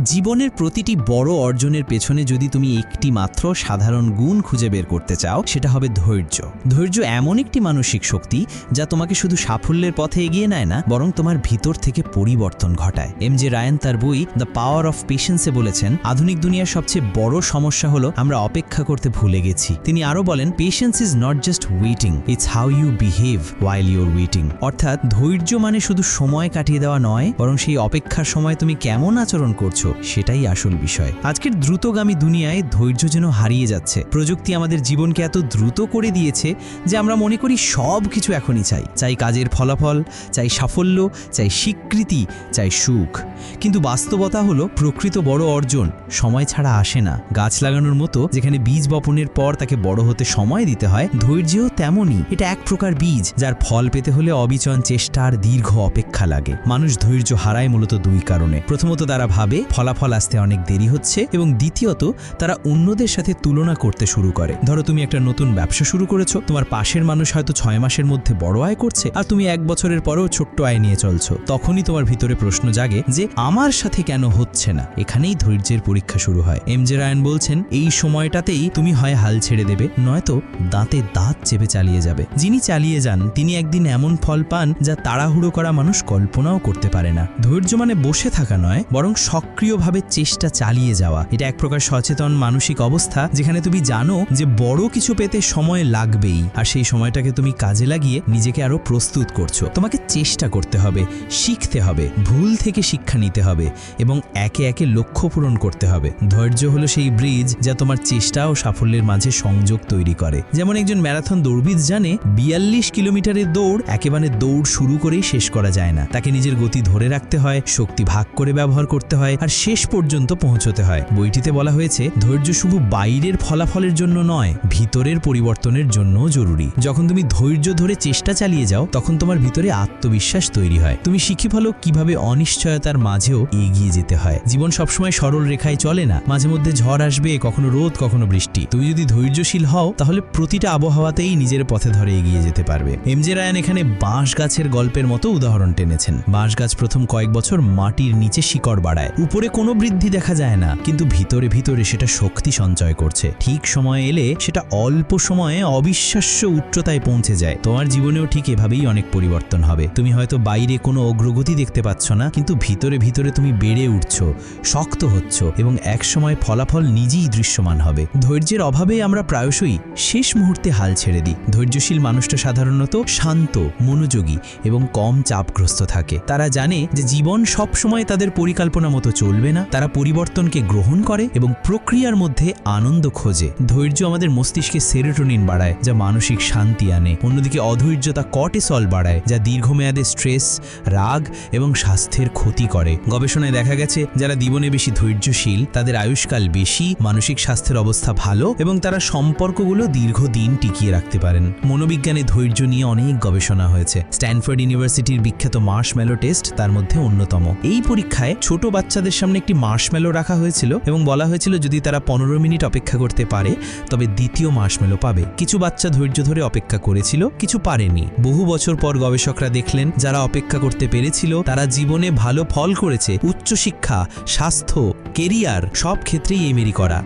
জীবনের প্রতিটি বড় অর্জনের পেছনে যদি তুমি একটি মাত্র সাধারণ গুণ খুঁজে বের করতে চাও, সেটা হবে ধৈর্য। ধৈর্য এমন একটি মানসিক শক্তি যা তোমাকে শুধু সাফল্যের পথে এগিয়ে নেয় না, বরং তোমার ভিতর থেকে পরিবর্তন ঘটায়। এম জে রায়ান তার বই দ্য পাওয়ার অফ পেশেন্সে বলেছেন, আধুনিক দুনিয়ার সবচেয়ে বড় সমস্যা হলো আমরা অপেক্ষা করতে ভুলে গেছি। তিনি আরও বলেন patience is not just waiting it's how you behave while you're waiting অর্থাৎ ধৈর্য মানে শুধু সময় কাটিয়ে দেওয়া নয়, বরং সেই অপেক্ষার সময় তুমি কেমন আচরণ করছ সেটাই আসল বিষয়। আজকের দ্রুতগামী দুনিয়ায় ধৈর্য যেন হারিয়ে যাচ্ছে। প্রযুক্তি আমাদের জীবনকে এত দ্রুত করে দিয়েছে যে আমরা মনে করি সব কিছু এখনই চাই। চাই কাজের ফলাফল, চাই সাফল্য, চাই স্বীকৃতি, চাই সুখ। কিন্তু বাস্তবতা হলো প্রকৃত বড় অর্জন, সময় ছাড়া আসে না। গাছ লাগানোর মতো যেখানে বীজ বপনের পর তাকে বড় হতে সময় দিতে হয়, ধৈর্যও তেমনই। এটা এক প্রকার বীজ, যার ফল পেতে হলে অবিচন চেষ্টা আর দীর্ঘ অপেক্ষা লাগে। মানুষ ধৈর্য হারায় মূলত দুই কারণে। প্রথমত তারা ভাবে ফলাফল আসতে অনেক দেরি হচ্ছে এবং দ্বিতীয়ত, তারা অন্যদের সাথে তুলনা করতে শুরু করে। ধরো তুমি একটা নতুন ব্যবসা শুরু করেছ, তোমার পাশের মানুষ হয়তো ছয় মাসের মধ্যে বড় আয় করছে আর তুমি এক বছরের পরেও ছোট্ট আয় নিয়ে চলছো। তখনই তোমার ভিতরে প্রশ্ন জাগে যে, আমার সাথে কেন হচ্ছে না? এখানেই ধৈর্যের পরীক্ষা শুরু হয়। এম জে রায়ন বলছেন, এই সময়টাতেই তুমি হয় হাল ছেড়ে দেবে, নয়তো দাঁতে দাঁত চেপে চালিয়ে যাবে। যিনি চালিয়ে যান, তিনি একদিন এমন ফল পান যা তাড়াহুড়ো করা মানুষ কল্পনাও করতে পারে না। ধৈর্য মানে বসে থাকা নয়, বরং সক্রিয়ভাবে চেষ্টা চালিয়ে যাওয়া। এটা এক প্রকার সচেতন মানসিক অবস্থা, যেখানে তুমি জানো যে বড় কিছু পেতে সময় লাগবেই, আর সেই সময়টাকে তুমি কাজে লাগিয়ে নিজেকে আরও প্রস্তুত করছ। তোমাকে চেষ্টা করতে হবে, শিখতে হবে, ভুল থেকে শিক্ষা নিতে হবে, এবং একে একে লক্ষ্য পূরণ করতে হবে। ধৈর্য হলো সেই ব্রিজ যা তোমার চেষ্টা ও সাফল্যের মাঝে সংযোগ তৈরি করে। যেমন একজন ম্যারাথন দৌড়বিদ জানে, বিয়াল্লিশ কিলোমিটারের দৌড় একেবারে দৌড় শুরু করেই শেষ করা যায় না। তাকে নিজের গতি ধরে রাখতে হয়, শক্তি ভাগ করে ব্যবহার করতে হয়, আর শেষ পর্যন্ত পৌঁছতে হয়। বইটিতে বলা হয়েছে, ধৈর্য শুধু বাইরের ফলাফলের জন্য নয়, ভিতরের পরিবর্তনের জন্যও জরুরি। যখন তুমি ধৈর্য ধরে চেষ্টা চালিয়ে যাও, তখন তোমার ভিতরে আত্মবিশ্বাস তৈরি হয়। তুমি শিখে ফেলো কীভাবে অনিশ্চয়তার মাঝেও এগিয়ে যেতে হয়। জীবন সবসময় সরল রেখায় চলে না। মাঝে মধ্যে ঝড় আসবে, কখনো রোদ, কখনো বৃষ্টি। তুমি যদি ধৈর্যশীল হও, তাহলে প্রতিটা আবহাওয়াতেই নিজের পথে ধরে এগিয়ে যেতে পারবে। এমজে রায়ান এখানে বাঁশ গাছের গল্পের মতো উদাহরণ টেনেছেন। বাঁশ গাছ প্রথম কয়েক বছর মাটির নিচে শিকড় বাড়ায়। উপরে কোনো বৃদ্ধি দেখা যায় না। কিন্তু ভিতরে ভিতরে সেটা শক্তি সঞ্চয় করছে। ঠিক সময় এলে সেটা অল্প সময়ে অবিশ্বাস্য উচ্চতায় পৌঁছে যায়। তোমার জীবনেও ঠিক এভাবেই অনেক পরিবর্তন হবে। তুমি হয়তো বাইরে কোনো অগ্রগতি দেখতে পাচ্ছ না, কিন্তু ভিতরে ভিতরে তুমি বেড়ে উঠছো, শক্ত হচ্ছ এবং একসময় ফলাফল নিজেই দৃশ্যমান হবে। ধৈর্যের অভাবে আমরা প্রায়শই শেষ মুহূর্তে হাল ছেড়ে দিই। ধৈর্যশীল মানুষটা সাধারণত শান্ত, মনোযোগী এবং কম চাপগ্রস্ত থাকে। তারা জানে যে জীবন সব সময় তাদের পরিকল্পনা মতো চলবে না, তারা পরিবর্তনকে গ্রহণ করে এবং প্রক্রিয়ার মধ্যে আনন্দ খোঁজে। ধৈর্য আমাদের মস্তিষ্কে সেরোটোনিন বাড়ায়, যা মানসিক শান্তি আনে। অন্যদিকে অধৈর্যতা কর্টিসল বাড়ায়, যা দীর্ঘমেয়াদে স্ট্রেস, রাগ এবং স্বাস্থ্যের ক্ষতি করে। গবেষণায় দেখা গেছে, যারা জীবনে বেশি ধৈর্যশীল, তাদের আয়ুষ্কাল বেশি, মানসিক স্বাস্থ্যের অবস্থা ভালো এবং তারা সম্পর্কগুলো দীর্ঘদিন টিকিয়ে রাখতে পারেন। মনোবিজ্ঞানে ধৈর্য নিয়ে অনেক গবেষণা হয়েছে। স্ট্যানফোর্ড ইউনিভার্সিটির বিখ্যাত মার্শম্যালো টেস্ট তার মধ্যে অন্যতম। এই পরীক্ষায় ছোট বাচ্চাদের সামনে একটি মার্শম্যালো রাখা হয়েছিল এবং বলা হয়েছিল যদি তারা পনেরো মিনিট অপেক্ষা করতে পারে, তবে দ্বিতীয় মার্শম্যালো পাবে। কিছু বাচ্চা ধৈর্য ধরে অপেক্ষা করেছিল, কিছু পারেনি। বহু বছর পর গবেষকরা দেখলেন, যারা অপেক্ষা করতে পেরেছিল, তারা জীবনে ভালো ফল করেছে। উচ্চশিক্ষা, স্বাস্থ্য, কেরিয়ার, সব ক্ষেত্রেই এমেরি করা।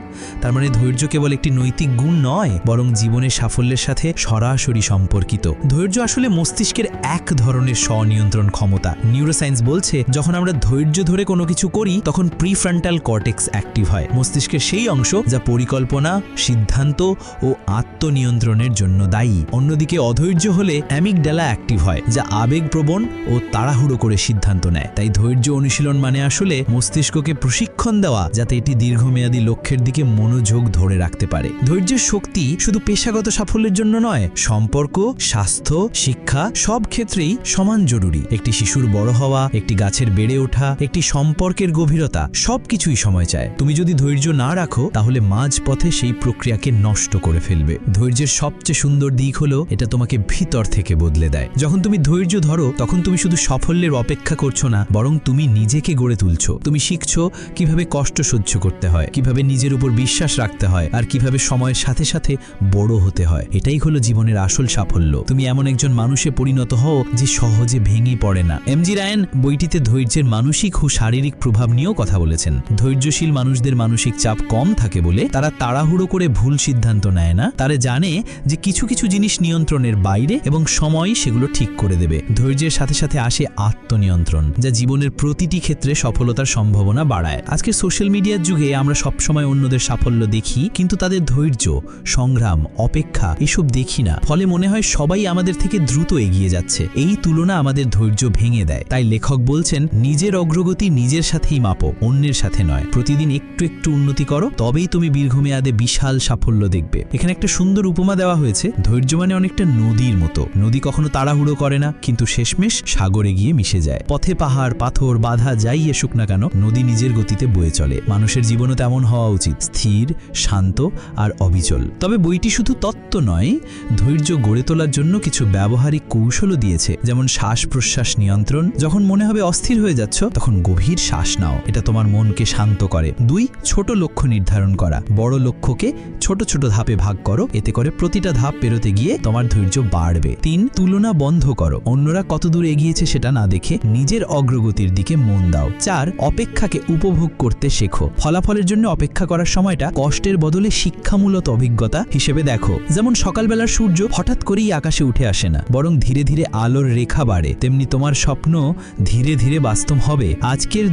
তার মানে ধৈর্য কেবল একটি নৈতিক গুণ নয়, বরং জীবনের সাফল্যের সাথে সরাসরি সম্পর্কিত। ধৈর্য আসলে মস্তিষ্কের এক ধরনের স্বনিয়ন্ত্রণ ক্ষমতা। নিউরোসায়েন্স বলছে, যখন আমরা ধৈর্য ধরে কোনো কিছু করি তখন প্রিফ্রন্টাল কর্টেক্স অ্যাক্টিভ হয়। মস্তিষ্কের সেই অংশ যা পরিকল্পনা, সিদ্ধান্ত ও আত্মনিয়ন্ত্রণের জন্য দায়ী। অন্যদিকে অধৈর্য হলে অ্যামিকডালা অ্যাক্টিভ হয়, যা আবেগপ্রবণ ও তাড়াহুড়ো করে সিদ্ধান্ত নেয়। তাই ধৈর্য অনুশীলন মানে আসলে মস্তিষ্ককে প্রশিক্ষণ দেওয়া, যাতে এটি দীর্ঘমেয়াদী লক্ষ্যের দিকে মনোযোগ ধরে রাখতে পারে। ধৈর্যের শক্তি শুধু পেশাগত সাফল্যের জন্য নয়, সম্পর্ক, স্বাস্থ্য, শিক্ষা সব ক্ষেত্রেই সমান জরুরি। একটি শিশুর বড় হওয়া, একটি গাছের বেড়ে ওঠা, একটি সম্পর্কের গভীরতা, সবকিছুই সময় চায়। তুমি যদি ধৈর্য না রাখো, তাহলে মাঝ পথে সেই প্রক্রিয়াকে নষ্ট করে ফেলবে। ধৈর্যের সবচেয়ে সুন্দর দিক হলো, এটা তোমাকে ভিতর থেকে বদলে দেয়। যখন তুমি ধৈর্য ধরো, তখন তুমি শুধু সাফল্যের অপেক্ষা করছ না, বরং তুমি নিজেকে গড়ে তুলছো। তুমি শিখছো কীভাবে কষ্ট সহ্য করতে হয়, কীভাবে নিজের উপর বিশ্বাস রাখতে হয়, আর কীভাবে সময়ের সাথে সাথে বড় হতে হয়। এটাই হলো জীবনের আসল সাফল্য। তুমি এমন একজন মানুষে পরিণত হও, যে সহজে ভেঙে পড়ে না। এমজি রায়ন বইটিতে ধৈর্যের মানসিক ও শারীরিক প্রভাব নিয়েও কথা বলেছেন। ধৈর্যশীল মানুষদের মানসিক চাপ কম থাকে বলে তারা তাড়াহুড়ো করে ভুল সিদ্ধান্ত নেয় না। তারা জানে যে কিছু কিছু জিনিস নিয়ন্ত্রণের বাইরে এবং সময়ই সেগুলো ঠিক করে দেবে। ধৈর্যের সাথে সাথে আসে আত্মনিয়ন্ত্রণ, যা জীবনের প্রতিটি ক্ষেত্রে সফলতার সম্ভাবনা বাড়ায়। আজকে সোশ্যাল মিডিয়ার যুগে আমরা সবসময় অন্যদের সাফল্য দেখি, কিন্তু তাদের ধৈর্য, সংগ্রাম, অপেক্ষা এসব দেখি না। ফলে মনে হয় সবাই আমাদের থেকে দ্রুত এগিয়ে যাচ্ছে। এই তুলনা আমাদের ধৈর্য ভেঙে দেয়। তাই লেখক বলছেন, নিজের অগ্রগতি নিজের সাথেই মাপো, অন্যের সাথে নয়। প্রতিদিন একটু একটু উন্নতি করো, তবেই তুমি দীর্ঘমেয়াদে বিশাল সাফল্য দেখবে। এখানে একটা সুন্দর উপমা দেওয়া হয়েছে, ধৈর্য মানে অনেকটা নদীর মতো। নদী কখনো তাড়াহুড়ো করে না, কিন্তু শেষমেশ সাগরে গিয়ে মিশে যায়। পথে পাহাড়, পাথর, বাধা যাই এসুক না কেন, নদী নিজের গতিতে বয়ে চলে। মানুষের জীবনও তেমন হওয়া উচিত, স্থির, শান্ত আর অবিচল। তবে বইটি শুধু তত্ত্ব নয়, ধৈর্য গড়ে তোলার জন্য কিছু ব্যবহারিক কৌশলও দিয়েছে। যেমন শ্বাস প্রশ্বাস নিয়ন্ত্রণ, যখন মনে হবে অস্থির হয়ে যাচ্ছ, তখন গভীর শ্বাস নাও। এটা তোমার মনকে শান্ত করে। দুই, ছোট লক্ষ্য নির্ধারণ করা। বড় লক্ষ্যকে ছোট ছোট ধাপে ভাগ করো, এতে করে প্রতিটা ধাপ পেরোতে গিয়ে তোমার ধৈর্য বাড়বে। তিন, তুলনা বন্ধ করো। অন্যরা কত দূর এগিয়েছে সেটা না দেখে নিজের অগ্রগতির দিকে মন দাও। চার, অপেক্ষাকে উপভোগ করতে শেখো। ফলাফলের জন্য অপেক্ষা করার সময়টা কষ্টের বদলে শিক্ষামূলক অভিজ্ঞতা হিসেবে দেখো। যেমন সকালবেলার সূর্য হঠাৎ করেই আকাশে উঠে আসে না, বরং ধীরে ধীরে আলোর রেখা বাড়ে। তেমনি তোমার স্বপ্ন ধীরে ধীরে বাস্তব হবে। আজকের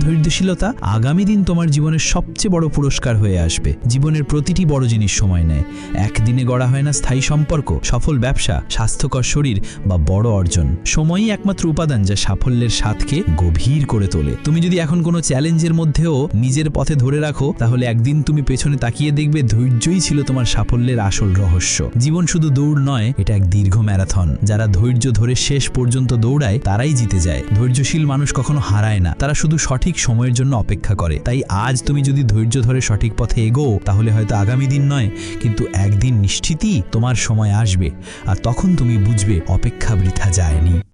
ধৈর্যশীলতা আগামী দিন তোমার জীবনের সবচেয়ে বড় পুরস্কার হয়ে আসবে। জীবনের প্রতিটি বড় জিনিস সময় নেয়। একদিনে গড়া হয় না স্থায়ী সম্পর্ক, সফল ব্যবসা, স্বাস্থ্যকর শরীর বা বড় অর্জন। সময়ই একমাত্র উপাদান যা সাফল্যের স্বাদকে গভীর করে তোলে। তুমি যদি এখন কোনো চ্যালেঞ্জের মধ্যেও নিজের পথে ধরে রাখো, তাহলে একদিন তুমি পেছনে তাকিয়ে দেখবে ধৈর্যই ছিল তোমার সাফল্যের আসল রহস্য। জীবন শুধু দৌড় নয়, এটা এক দীর্ঘ ম্যারাথন। যারা ধৈর্য ধরে শেষ পর্যন্ত দৌড়ায়, তারাই জিতে যায়। ধৈর্যশীল মানুষ কখনো হারায় না। তারা শুধু সঠিক সময়ের জন্য অপেক্ষা করে। তাই আজ তুমি যদি ধৈর্য ধরে সঠিক পথে এগো, তাহলে হয়তো আগামী দিন নয়, কিন্তু একদিন নিশ্চিতই তোমার সময় আসবে। আর তখন তুমি বুঝবে, অপেক্ষা বৃথা যায়নি।